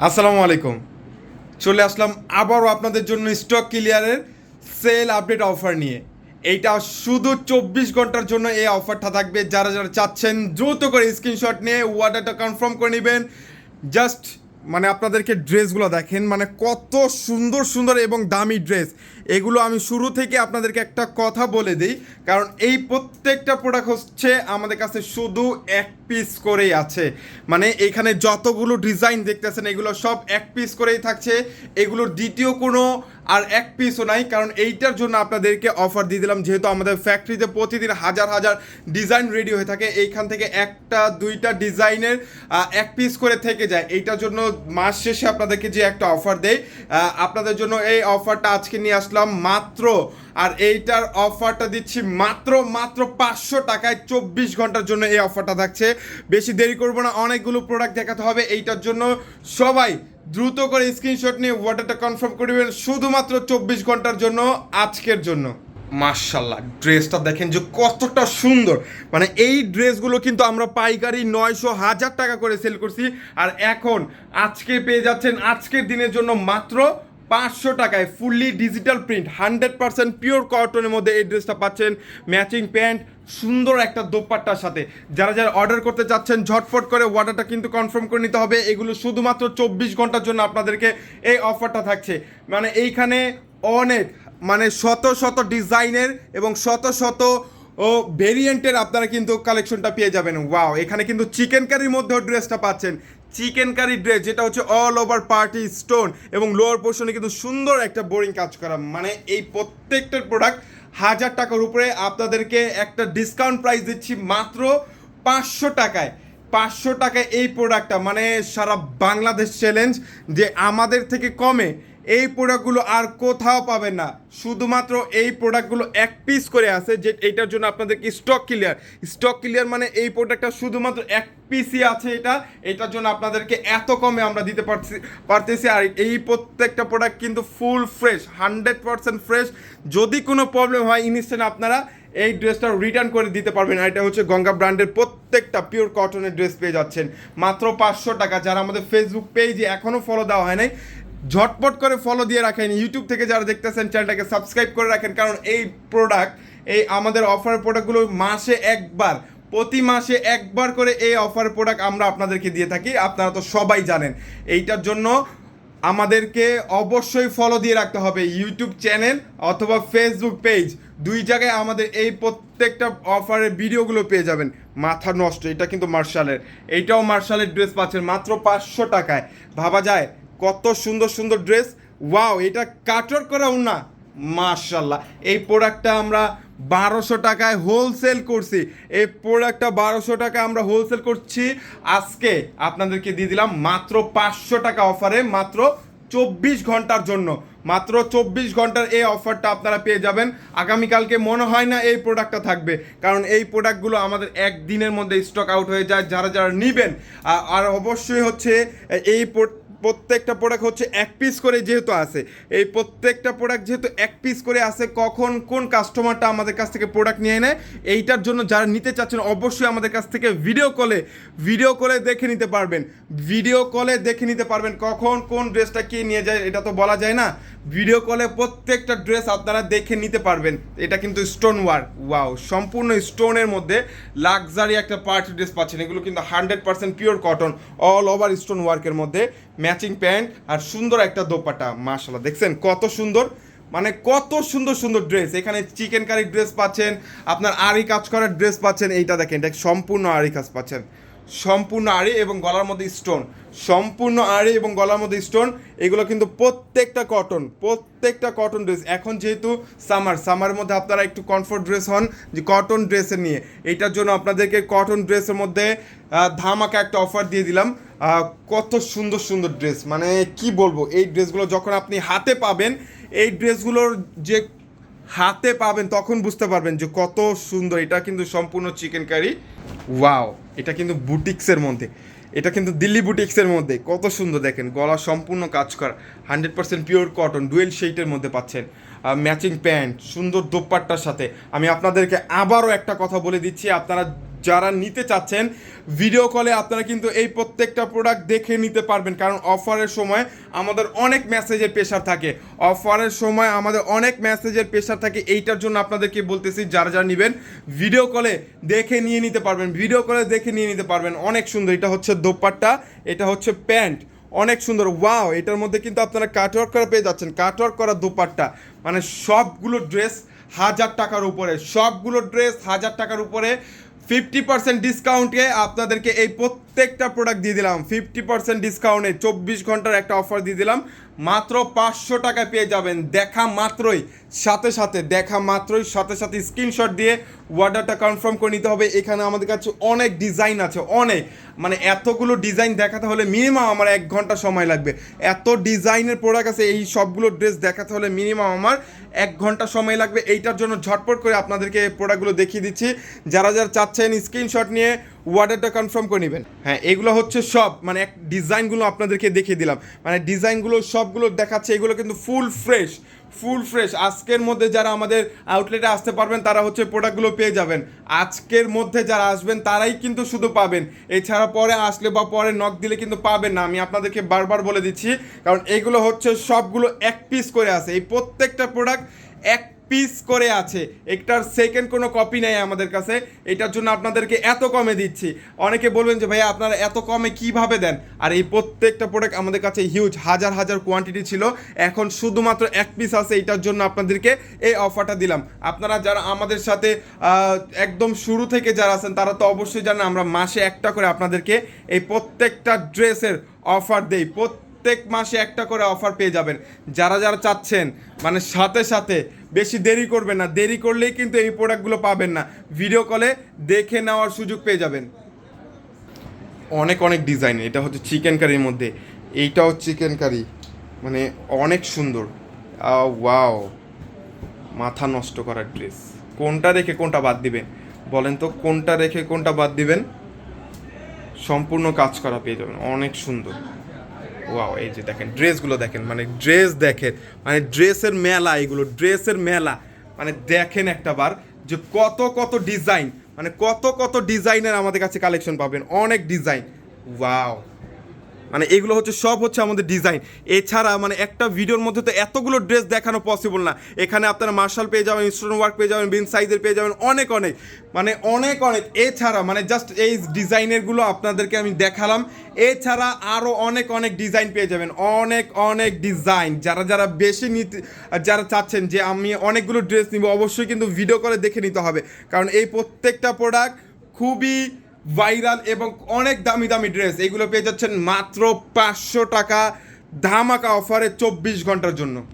আসসালামু আলাইকুম। চলে আসলাম আবারও আপনাদের জন্য স্টক ক্লিয়ারের সেল আপডেট অফার নিয়ে। এইটা শুধু চব্বিশ ঘণ্টার জন্য এই অফারটা থাকবে। যারা যারা চাচ্ছেন দ্রুত করে স্ক্রিনশট নিয়ে অর্ডারটা কনফার্ম করে নেবেন। জাস্ট মানে আপনাদেরকে ড্রেসগুলো দেখেন মানে কত সুন্দর সুন্দর এবং দামি ড্রেস। এগুলো আমি শুরু থেকে আপনাদেরকে একটা কথা বলে দিই, কারণ এই প্রত্যেকটা প্রোডাক্ট হচ্ছে আমাদের কাছে শুধু এক পিস করেই আছে। মানে এখানে যতগুলো ডিজাইন দেখতেছেন, এগুলো সব এক পিস করেই থাকছে। এগুলোর দ্বিতীয় কোনো আর এক পিসও নাই, কারণ এইটার জন্য আপনাদেরকে অফার দিয়ে দিলাম। যেহেতু আমাদের ফ্যাক্টরিতে প্রতিদিন হাজার হাজার ডিজাইন রেডি হয়ে থাকে, এইখান থেকে একটা, দুইটা ডিজাইনের এক পিস করে থেকে যায়। এইটার জন্য মাস শেষে আপনাদেরকে যে একটা অফার দেয় আপনাদের জন্য এই অফারটা আজকে নিয়ে আসলাম মাত্র, আর এইটার অফারটা দিচ্ছি মাত্র মাত্র পাঁচশো টাকায় চব্বিশ ঘণ্টার জন্য এই অফারটা থাকছে। বেশি দেরি করব না, অনেকগুলো প্রোডাক্ট দেখাতে হবে। এইটার জন্য সবাই দ্রুত করে স্ক্রিনশট নিয়ে ওয়াটারটা কনফার্ম করবেন শুধুমাত্র চব্বিশ ঘণ্টার জন্য, আজকের জন্য। মার্শাল্লাহ ড্রেসটা দেখেন যে কতটা সুন্দর। মানে এই ড্রেসগুলো কিন্তু আমরা পাইকারি নয়শো হাজার টাকা করে সেল করছি। আর এখন আজকে পেয়ে যাচ্ছেন আজকের দিনের জন্য মাত্র পাঁচশো টাকায় fully digital print hundred percent pure কটনের মধ্যে এই ড্রেসটা পাচ্ছেন। ম্যাচিং প্যান্ট সুন্দর একটা দোপাট্টার সাথে। যারা যারা অর্ডার করতে চাচ্ছেন, ঝটফট করে অর্ডারটা কিন্তু কনফার্ম করে নিতে হবে। এগুলো শুধুমাত্র চব্বিশ ঘণ্টার জন্য আপনাদেরকে এই অফারটা থাকছে। মানে এইখানে অনেক মানে শত শত ডিজাইনের এবং শত শত ও ভেরিয়েন্টের আপনারা কিন্তু কালেকশনটা পেয়ে যাবেন। ওয়াও এখানে কিন্তু চিকেন কারির মধ্যেও ড্রেসটা পাচ্ছেন। চিকেন কারি ড্রেস যেটা হচ্ছে অল ওভার পার্টি স্টোন এবং লোয়ার পোর্শনে কিন্তু সুন্দর একটা বোরিং কাজ করা। মানে এই প্রত্যেকটার প্রোডাক্ট হাজার টাকার উপরে আপনাদেরকে একটা ডিসকাউন্ট প্রাইস দিচ্ছি মাত্র পাঁচশো টাকায়। পাঁচশো টাকায় এই প্রোডাক্টটা মানে সারা বাংলাদেশ চ্যালেঞ্জ যে আমাদের থেকে কমে এই প্রোডাক্টগুলো আর কোথাও পাবেন না। শুধুমাত্র এই প্রোডাক্টগুলো এক পিস করে আছে, যে এইটার জন্য আপনাদেরকে স্টক ক্লিয়ার স্টক ক্লিয়ার মানে এই প্রোডাক্টটা শুধুমাত্র এক পিসই আছে এটা। এটার জন্য আপনাদেরকে এত কমে আমরা দিতে পারছি পারতেছি। আর এই প্রত্যেকটা প্রোডাক্ট কিন্তু full fresh hundred percent fresh যদি কোনো প্রবলেম হয় ইনস্ট্যান্ট আপনারা এই ড্রেসটা রিটার্ন করে দিতে পারবেন। আর এটা হচ্ছে গঙ্গা ব্র্যান্ডের প্রত্যেকটা পিওর কটনের ড্রেস পেয়ে যাচ্ছেন। মাত্র পাঁচশো টাকা। যারা আমাদের ফেসবুক পেজে এখনও ফলো দেওয়া হয় নাই ঝটপট করে ফলো দিয়ে রাখেন। ইউটিউব থেকে যারা দেখতেছেন চ্যানেলটাকে সাবস্ক্রাইব করে রাখেন। কারণ এই প্রোডাক্ট এই আমাদের অফার প্রোডাক্টগুলো মাসে একবার, প্রতি মাসে একবার করে এই অফার প্রোডাক্ট আমরা আপনাদেরকে দিয়ে থাকি। আপনারা তো সবাই জানেন। এইটার জন্য আমাদেরকে অবশ্যই ফলো দিয়ে রাখতে হবে। ইউটিউব চ্যানেল অথবা ফেসবুক পেজ দুই জায়গায় আমাদের এই প্রত্যেকটা অফারের ভিডিওগুলো পেয়ে যাবেন। মাথা নষ্ট, এটা কিন্তু মার্শালের। এইটাও মার্শালের ড্রেস পাচ্ছেন মাত্র পাঁচশো টাকায়। ভাবা যায় কত সুন্দর সুন্দর ড্রেস। ওয়াও, এটা কাটর করাও না মার্শাল্লাহ এই প্রোডাক্টটা আমরা বারোশো টাকায় হোলসেল করছি। এই প্রোডাক্টটা বারোশো টাকায় আমরা হোলসেল করছি। আজকে আপনাদেরকে দিয়ে দিলাম মাত্র পাঁচশো টাকা অফারে মাত্র চব্বিশ ঘণ্টার জন্য। মাত্র চব্বিশ ঘণ্টার এই অফারটা আপনারা পেয়ে যাবেন। আগামীকালকে মনে হয় না এই প্রোডাক্টটা থাকবে। কারণ এই প্রোডাক্টগুলো আমাদের একদিনের মধ্যে স্টক আউট হয়ে যায়, যারা যারা নেবেন। আর অবশ্যই হচ্ছে এই প্রত্যেকটা প্রোডাক্ট হচ্ছে এক পিস করে যেহেতু আছে। এই প্রত্যেকটা প্রোডাক্ট যেহেতু এক পিস করে আছে, কখন কোন কাস্টমারটা আমাদের কাছ থেকে প্রোডাক্ট নিয়ে নেয়, এইটার জন্য যারা নিতে চাচ্ছেন অবশ্যই আমাদের কাছ থেকে ভিডিও কলে ভিডিও কলে দেখে নিতে পারবেন। ভিডিও কলে দেখে নিতে পারবেন কখন কোন ড্রেসটা কে নিয়ে যায়, এটা তো বলা যায় না। ভিডিও কলে প্রত্যেকটা ড্রেস আপনারা দেখে নিতে পারবেন। এটা কিন্তু স্টোন ওয়ার্ক ওয়াও সম্পূর্ণ স্টোনের মধ্যে লাক্সারি একটা পার্টি ড্রেস পাচ্ছেন। এগুলো কিন্তু hundred percent pure cotton all over stone ওয়ার্কের মধ্যে। ম্যাচিং প্যান্ট আর সুন্দর একটা দোপাটা মাশাল্লাহ দেখছেন কত সুন্দর? মানে কত সুন্দর সুন্দর ড্রেস এখানে চিকেন কারি ড্রেস পাচ্ছেন, আপনার আড়ি কাজ করার ড্রেস পাচ্ছেন, এইটা দেখেন, এটা সম্পূর্ণ আড়ি কাজ পাচ্ছেন। সম্পূর্ণ আড়ি এবং গলার মধ্যে স্টোন সম্পূর্ণ আড়ি এবং গলার মধ্যে স্টোন এগুলো কিন্তু প্রত্যেকটা কটন প্রত্যেকটা কটন ড্রেস এখন যেহেতু সামার সামারের মধ্যে আপনারা একটু কমফোর্ট ড্রেস হন, যে কটন ড্রেসের নিয়ে। এটার জন্য আপনাদেরকে কটন ড্রেসের মধ্যে ধামাকা একটা অফার দিয়ে দিলাম। কত সুন্দর সুন্দর ড্রেস মানে কি বলব, এই ড্রেসগুলো যখন আপনি হাতে পাবেন, এই ড্রেসগুলোর যে হাতে পাবেন, তখন বুঝতে পারবেন যে কত সুন্দর। এটা কিন্তু সম্পূর্ণ চিকেন কারি ওয়াও এটা কিন্তু বুটিক্সের মধ্যে। এটা কিন্তু দিল্লি বুটিক্সের মধ্যে, কত সুন্দর দেখেন, গলা সম্পূর্ণ কাজ করা, hundred percent pure cotton, dual শেইটের মধ্যে পাচ্ছেন ম্যাচিং প্যান্ট, সুন্দর দোপাট্টার সাথে। আমি আপনাদেরকে আবারও একটা কথা বলে দিচ্ছি, আপনারা যারা নিতে চাচ্ছেন ভিডিও কলে আপনারা কিন্তু এই প্রত্যেকটা প্রোডাক্ট দেখে নিতে পারবেন। কারণ অফারের সময় আমাদের অনেক মেসেজের প্রেশার থাকে। অফারের সময় আমাদের অনেক মেসেজের প্রেশার থাকে। এইটার জন্য আপনাদেরকে বলতেছি, যারা যারা নেবেন ভিডিও কলে দেখে নিয়ে নিতে পারবেন। ভিডিও কলে দেখে নিয়ে নিতে পারবেন। অনেক সুন্দর। এটা হচ্ছে দোপাট্টা, এটা হচ্ছে প্যান্ট। অনেক সুন্দর। ওয়াও এটার মধ্যে কিন্তু আপনারা কাটওয়ার্ক করা পেয়ে যাচ্ছেন। কাটওয়ার্ক করা দোপাট্টা। মানে সবগুলো ড্রেস হাজার টাকার উপরে। সবগুলো ড্রেস হাজার টাকার উপরে। ফিফটি পার্সেন্ট ডিসকাউন্টে আপনাদেরকে এই প্রত্যেকটা প্রোডাক্ট দিয়ে দিলাম। ফিফটি পার্সেন্ট ডিসকাউন্টে চব্বিশ ঘণ্টার একটা অফার দিয়ে দিলাম। মাত্র পাঁচশো টাকা পেয়ে যাবেন। দেখা মাত্রই, সাথে সাথে, দেখা মাত্রই, সাথে সাথে স্ক্রিনশট দিয়ে অর্ডারটা কনফার্ম করে নিতে হবে। এখানে আমাদের কাছে অনেক ডিজাইন আছে, অনেক। মানে এতগুলো ডিজাইন দেখাতে হলে মিনিমাম আমার এক ঘণ্টা সময় লাগবে। এত ডিজাইনের প্রোডাক্ট আছে, এই সবগুলো ড্রেস দেখাতে হলে মিনিমাম আমার এক ঘণ্টা সময় লাগবে। এইটার জন্য ঝটপট করে আপনাদেরকে প্রোডাক্টগুলো দেখিয়ে দিচ্ছি। যারা যারা চাচ্ছেন স্ক্রিনশট নিয়ে অর্ডারটা কনফার্ম করে নেবেন। হ্যাঁ এগুলো হচ্ছে সব মানে এক ডিজাইনগুলো আপনাদেরকে দেখিয়ে দিলাম। মানে ডিজাইনগুলো সবগুলো দেখাচ্ছে, এগুলো কিন্তু ফুল ফ্রেশ ফুল ফ্রেশ আজকের মধ্যে যারা আমাদের আউটলেটে আসতে পারবেন, তারা হচ্ছে প্রোডাক্টগুলো পেয়ে যাবেন। আজকের মধ্যে যারা আসবেন, তারাই কিন্তু শুধু পাবেন। এছাড়া পরে আসলে বা পরে নক দিলে কিন্তু পাবেন না। আমি আপনাদেরকে বারবার বলে দিচ্ছি, কারণ এগুলো হচ্ছে সবগুলো এক পিস করে আছে। এই প্রত্যেকটা প্রোডাক্ট এক পিস করে আছে। একটার সেকেন্ড কোনো কপি নেই আমাদের কাছে। এটার জন্য আপনাদেরকে এত কমে দিচ্ছি। অনেকে বলবেন যে, ভাইয়া, আপনারা এত কমে কীভাবে দেন? আর এই প্রত্যেকটা প্রোডাক্ট আমাদের কাছে হিউজ হাজার হাজার কোয়ান্টিটি ছিল। এখন শুধুমাত্র এক পিস আছে, এটার জন্য আপনাদেরকে এই অফারটা দিলাম। আপনারা যারা আমাদের সাথে একদম শুরু থেকে যারা আছেন, তারা তো অবশ্যই জানেন আমরা মাসে একটা করে আপনাদেরকে এই প্রত্যেকটা ড্রেসের অফার দেই। প্রত্যেক মাসে একটা করে অফার পেয়ে যাবেন। যারা যারা চাচ্ছেন মানে সাথে সাথে বেশি দেরি করবেন না, দেরি করলেই কিন্তু এই প্রোডাক্টগুলো পাবেন না। ভিডিও কলে দেখে নেওয়ার সুযোগ পেয়ে যাবেন। অনেক অনেক ডিজাইন, এটা হচ্ছে চিকেন কারির মধ্যে। এইটাও চিকেন কারি মানে অনেক সুন্দর। ওয়াও, মাথা নষ্ট করার ড্রেস। কোনটা রেখে কোনটা বাদ দিবেন? বলেন তো, কোনটা রেখে কোনটা বাদ দিবেন? সম্পূর্ণ কাজ করা পেয়ে যাবেন, অনেক সুন্দর। ওয়াও, এই যে দেখেন, ড্রেসগুলো দেখেন মানে ড্রেস দেখেন মানে ড্রেসের মেলা এগুলো, ড্রেসের মেলা মানে দেখেন একটা বার যে কত কত ডিজাইন মানে কত কত ডিজাইনের আমাদের কাছে কালেকশন পাবেন, অনেক ডিজাইন, ওয়াও। মানে এগুলো হচ্ছে, সব হচ্ছে আমাদের ডিজাইন এছাড়া মানে একটা ভিডিওর মধ্যে তো এতগুলো ড্রেস দেখানো পসিবল না। এখানে আপনারা মার্শাল পেয়ে যাবেন স্টোন ওয়ার্ক পেয়ে যাবেন বিন সাইজের পেয়ে যাবেন, অনেক অনেক। মানে অনেক অনেক। এছাড়া মানে জাস্ট এই ডিজাইনেরগুলো আপনাদেরকে আমি দেখালাম। এছাড়া আরও অনেক অনেক ডিজাইন পেয়ে যাবেন। অনেক অনেক ডিজাইন যারা যারা বেশি নিতে, যারা চাচ্ছেন যে আমি অনেকগুলো ড্রেস নিব, অবশ্যই কিন্তু ভিডিও করে দেখে নিতে হবে। কারণ এই প্রত্যেকটা প্রোডাক্ট খুবই ভাইরাল এবং অনেক দামি দামি ড্রেস। এগুলো পেয়ে যাচ্ছেন মাত্র পাঁচশো টাকা ধামাকা অফারে চব্বিশ ঘণ্টার জন্য।